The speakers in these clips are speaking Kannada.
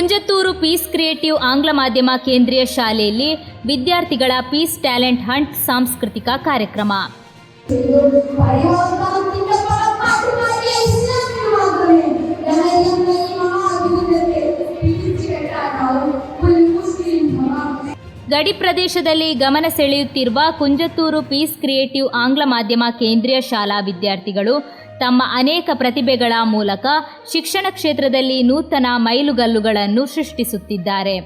ಕುಂಜತ್ತೂರು ಪೀಸ್ ಕ್ರಿಯೇಟಿವ್ ಆಂಗ್ಲ ಮಾಧ್ಯಮ ಕೇಂದ್ರೀಯ ಶಾಲೆಯಲ್ಲಿ ವಿದ್ಯಾರ್ಥಿಗಳ ಪೀಸ್ ಟ್ಯಾಲೆಂಟ್ ಹಂಟ್ ಸಾಂಸ್ಕೃತಿಕ ಕಾರ್ಯಕ್ರಮ. ಗಡಿ ಪ್ರದೇಶದಲ್ಲಿ ಗಮನ ಸೆಳೆಯುತ್ತಿರುವ ಕುಂಜತ್ತೂರು ಪೀಸ್ ಕ್ರಿಯೇಟಿವ್ ಆಂಗ್ಲ ಮಾಧ್ಯಮ ಕೇಂದ್ರೀಯ ಶಾಲಾ ವಿದ್ಯಾರ್ಥಿಗಳು ತಮ್ಮ ಅನೇಕ ಪ್ರತಿಭೆಗಳ ಮೂಲಕ ಶಿಕ್ಷಣ ಕ್ಷೇತ್ರದಲ್ಲಿ ನೂತನ ಮೈಲುಗಲ್ಲುಗಳನ್ನು ಸೃಷ್ಟಿಸುತ್ತಿದ್ದಾರೆ.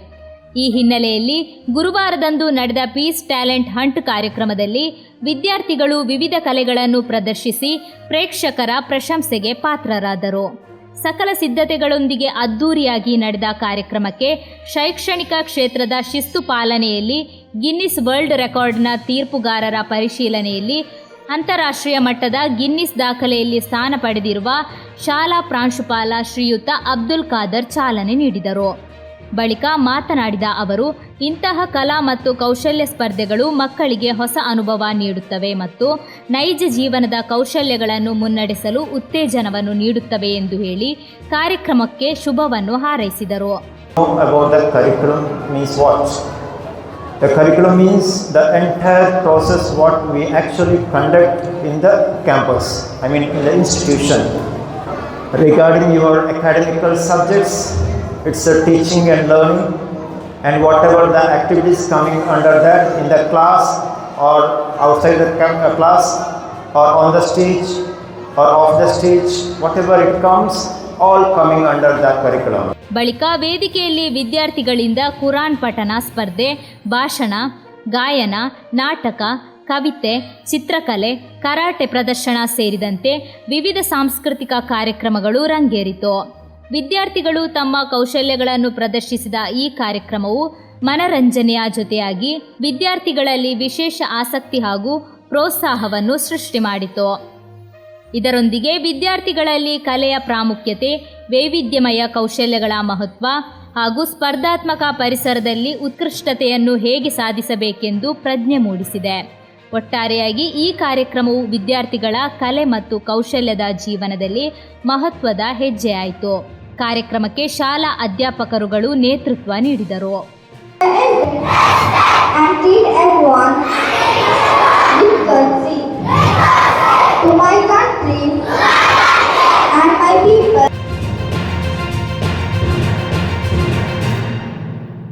ಈ ಹಿನ್ನೆಲೆಯಲ್ಲಿ ಗುರುವಾರದಂದು ನಡೆದ ಪೀಸ್ ಟ್ಯಾಲೆಂಟ್ ಹಂಟ್ ಕಾರ್ಯಕ್ರಮದಲ್ಲಿ ವಿದ್ಯಾರ್ಥಿಗಳು ವಿವಿಧ ಕಲೆಗಳನ್ನು ಪ್ರದರ್ಶಿಸಿ ಪ್ರೇಕ್ಷಕರ ಪ್ರಶಂಸೆಗೆ ಪಾತ್ರರಾದರು. ಸಕಲ ಸಿದ್ಧತೆಗಳೊಂದಿಗೆ ಅದ್ದೂರಿಯಾಗಿ ನಡೆದ ಕಾರ್ಯಕ್ರಮಕ್ಕೆ ಶೈಕ್ಷಣಿಕ ಕ್ಷೇತ್ರದ ಶಿಸ್ತು ಪಾಲನೆಯಲ್ಲಿ ಗಿನ್ನಿಸ್ ವರ್ಲ್ಡ್ ರೆಕಾರ್ಡ್ನ ತೀರ್ಪುಗಾರರ ಪರಿಶೀಲನೆಯಲ್ಲಿ ಅಂತಾರಾಷ್ಟ್ರೀಯ ಮಟ್ಟದ ಗಿನ್ನಿಸ್ ದಾಖಲೆಯಲ್ಲಿ ಸ್ಥಾನ ಪಡೆದಿರುವ ಶಾಲಾ ಪ್ರಾಂಶುಪಾಲ ಶ್ರೀಯುತ ಅಬ್ದುಲ್ ಖಾದರ್ ಚಾಲನೆ ನೀಡಿದರು. ಬಳಿಕ ಮಾತನಾಡಿದ ಅವರು, ಇಂತಹ ಕಲಾ ಮತ್ತು ಕೌಶಲ್ಯ ಸ್ಪರ್ಧೆಗಳು ಮಕ್ಕಳಿಗೆ ಹೊಸ ಅನುಭವ ನೀಡುತ್ತವೆ ಮತ್ತು ನೈಜ ಜೀವನದ ಕೌಶಲ್ಯಗಳನ್ನು ಮುನ್ನಡೆಸಲು ಉತ್ತೇಜನವನ್ನು ನೀಡುತ್ತವೆ ಎಂದು ಹೇಳಿ ಕಾರ್ಯಕ್ರಮಕ್ಕೆ ಶುಭವನ್ನು ಹಾರೈಸಿದರು. The curriculum means? The entire process what we actually conduct in the campus, I mean in the institution. Regarding your academical subjects, it's a teaching and learning and whatever the activities coming under that in the class or outside the uh, class or on the stage or off the stage, whatever it comes, all coming under that curriculum. ಬಳಿಕ ವೇದಿಕೆಯಲ್ಲಿ ವಿದ್ಯಾರ್ಥಿಗಳಿಂದ ಕುರಾನ್ ಪಠನ ಸ್ಪರ್ಧೆ, ಭಾಷಣ, ಗಾಯನ, ನಾಟಕ, ಕವಿತೆ, ಚಿತ್ರಕಲೆ, ಕರಾಟೆ ಪ್ರದರ್ಶನ ಸೇರಿದಂತೆ ವಿವಿಧ ಸಾಂಸ್ಕೃತಿಕ ಕಾರ್ಯಕ್ರಮಗಳು ರಂಗೇರಿತು ವಿದ್ಯಾರ್ಥಿಗಳು ತಮ್ಮ ಕೌಶಲ್ಯಗಳನ್ನು ಪ್ರದರ್ಶಿಸಿದ ಈ ಕಾರ್ಯಕ್ರಮವು ಮನರಂಜನೆಯ ಜೊತೆಯಾಗಿ ವಿದ್ಯಾರ್ಥಿಗಳಲ್ಲಿ ವಿಶೇಷ ಆಸಕ್ತಿ ಹಾಗೂ ಪ್ರೋತ್ಸಾಹವನ್ನು ಸೃಷ್ಟಿ ಮಾಡಿತು ಇದರೊಂದಿಗೆ ವಿದ್ಯಾರ್ಥಿಗಳಲ್ಲಿ ಕಲೆಯ ಪ್ರಾಮುಖ್ಯತೆ, ವೈವಿಧ್ಯಮಯ ಕೌಶಲ್ಯಗಳ ಮಹತ್ವ ಹಾಗೂ ಸ್ಪರ್ಧಾತ್ಮಕ ಪರಿಸರದಲ್ಲಿ ಉತ್ಕೃಷ್ಟತೆಯನ್ನು ಹೇಗೆ ಸಾಧಿಸಬೇಕೆಂದು ಪ್ರಜ್ಞೆ ಮೂಡಿಸಿದೆ. ಒಟ್ಟಾರೆಯಾಗಿ ಈ ಕಾರ್ಯಕ್ರಮವು ವಿದ್ಯಾರ್ಥಿಗಳ ಕಲೆ ಮತ್ತು ಕೌಶಲ್ಯದ ಜೀವನದಲ್ಲಿ ಮಹತ್ವದ ಹೆಜ್ಜೆಯಾಯಿತು. ಕಾರ್ಯಕ್ರಮಕ್ಕೆ ಶಾಲಾ ಅಧ್ಯಾಪಕರುಗಳು ನೇತೃತ್ವ ನೀಡಿದರು.